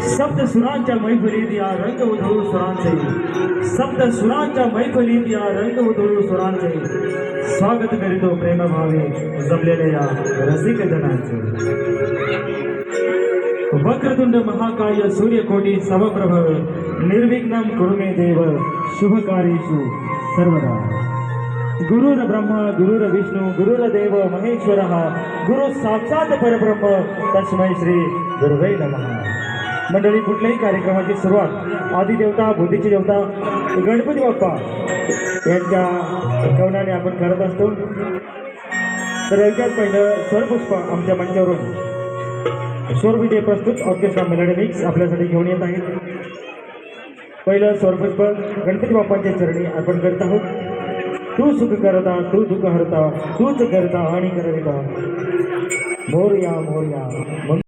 सप्त सुरांच्या मैफलीत या रंग उधळू सुरांचे. सप्त सुरांच्या मैफलीत या रंग उधळू सुरांचे. स्वागत करीतो प्रेमभावे जमलेल्या या रसिक जनांचे. वक्रतुंड महाकाय सूर्यकोटी समप्रभ निर्विघ्नं कुरुमे देव शुभकार्येषु सर्वदा. गुरुर ब्रह्मा गुरुर विष्णू गुरुर देव महेश्वर गुरु साक्षात परब्रह्म तस्मै श्री दुर्वै नमः. मंडळी कुठल्याही कार्यक्रमाची सुरुवात आदी देवता बुद्धीची देवता गणपती बाप्पा यांच्या कवनाने आपण करत असतो. तर ऐकत पहिलं स्वरपुष्प आमच्या मंचावरून. स्वरविजय प्रस्तुत ऑर्केस्ट्रा मेलडी मिक्स आपल्यासाठी घेऊन येत आहेत. पहिलं स्वरपुष्प गणपती बाप्पांच्या चरणी अर्पण करत आहोत. तू सुख करता तू दुःख हरता तूच करता आणि करविता. मोरया मोरया.